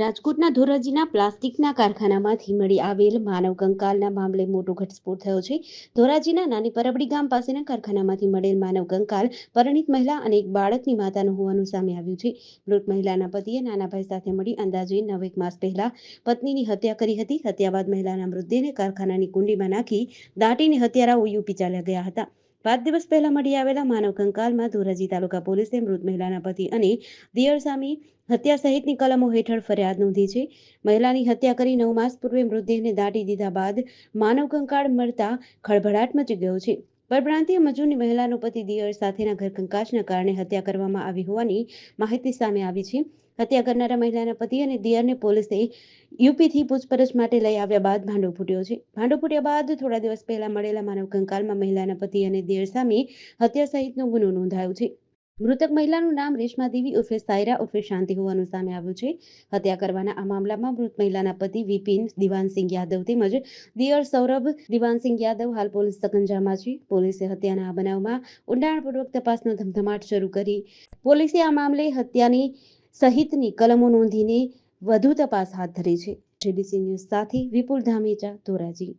રાજકોટના ધોરાજીના પ્લાસ્ટિકના કારખાનામાંથી મળી આવેલ માનવ કંકાલના મામલે મોટો ઘટસ્ફોટ થયો છે. ધોરાજીના નાની પરબડી ગામ પાસેના કારખાનામાંથી મળેલ માનવ કંકાલ પરિણીત મહિલા અને એક બાળકની માતાનું હોવાનું સામે આવ્યું છે. મૃત મહિલાના પતિએ નાના ભાઈ સાથે મળી અંદાજે નવેક માસ પહેલા પત્નીની હત્યા કરી હતી. હત્યા બાદ મહિલાના મૃતદેહને કારખાનાની કુંડીમાં નાખી દાટીને હત્યારાઓ યુપી ચાલ્યા ગયા હતા. પાંચ દિવસ પહેલા મળી આવેલા માનવ કંકાલમાં ધોરાજી તાલુકા પોલીસે મૃત મહિલાના પતિ અને દિયર સામે હત્યા સહિતની કલમો હેઠળ ફરિયાદ નોંધી છે. મહિલાની હત્યા કરી નવ માસ પૂર્વે મૃતદેહને દાટી દીધા બાદ માનવ કંકાળ મળતા ખળભળાટ મચી ગયો છે. પરપ્રાંતીય મજૂરની મહિલાનો પતિ દિયર સાથેના ઘર કંકાશના કારણે હત્યા કરવામાં આવી હોવાની માહિતી સામે આવી છે. હત્યા કરનારા મહિલાના પતિ અને દિયરને પોલીસે યુપીથી પૂછપરછ માટે લઈ આવ્યા બાદ ભાંડો ફૂટ્યો છે. ભાંડો ફૂટ્યા બાદ થોડા દિવસ પહેલા મળેલા માનવ કંકાલમાં મહિલાના પતિ અને દિયર સામે હત્યા સહિતનો ગુનો નોંધાયો છે. મૃતક મહિલાનું નામ રેશમા દેવી ઉર્ફે સાયરા ઉર્ફે શાંતિ હોવાનું સામે આવ્યું છે. હત્યા કરવાના આ મામલામાં મૃત મહિલાના પતિ વિપિન દિવાનસિંહ યાદવ તેમજ દિયર સૌરભ દિવાનસિંહ યાદવ હાલ પોલીસ સકંજામાં છે. પોલીસે હત્યાના આ બનાવમાં ઊંડાણપૂર્વક તપાસનો ધમધમાટ શરૂ કરી. પોલીસે આ મામલે હત્યાની સહિતની કલમો નોંધીને વધુ તપાસ હાથ ધરી છે. જીડીસી ન્યૂઝ સાથે વિપુલ ધામેચા ધોરાજી.